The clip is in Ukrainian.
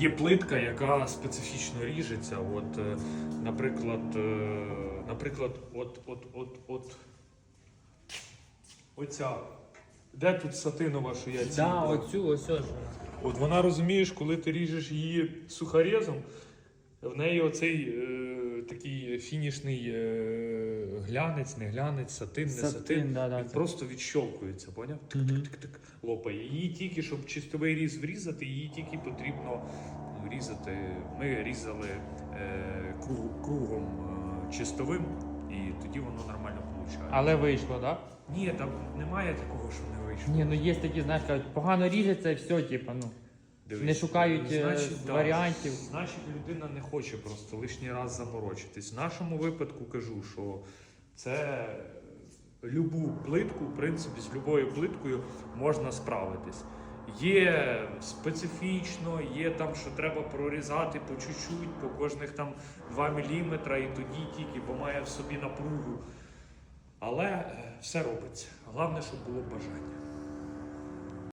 Є плитка, яка специфічно ріжеться. От, е, наприклад, е, наприклад, от, от, от, от, оця. Де тут сатинова, що я ці? Да, оцю, ось. От вона розумієш, коли ти ріжеш її сухорезом, в неї оцей е, такий фінішний е, глянець, не глянець, сатин, не сатин. Сатин, да, да, Він це. просто відщолкується, поняв? Мгм. Тик-тик-тик лопає. Її тільки, щоб чистовий різ врізати, її тільки потрібно ну, різати. Ми різали е, круг, кругом е, чистовим, і тоді воно нормально виходить. Але вийшло, так? Да? Ні, там немає такого, що не вийшло. Ні, ну є такі, знаєш, кажуть, погано ріжеться і все, типу, ну. Дивись, Не шукають, е, да, варіантів. Значить, людина не хоче просто лишній раз заморочитись. В нашому випадку кажу, що це любу плитку, в принципі, з любою плиткою можна справитись. Є специфічно, є там, що треба прорізати по чуть-чуть, по кожних там 2 мм, і тоді тільки, бо має в собі напругу. Але е, все робиться. Головне, щоб було бажання.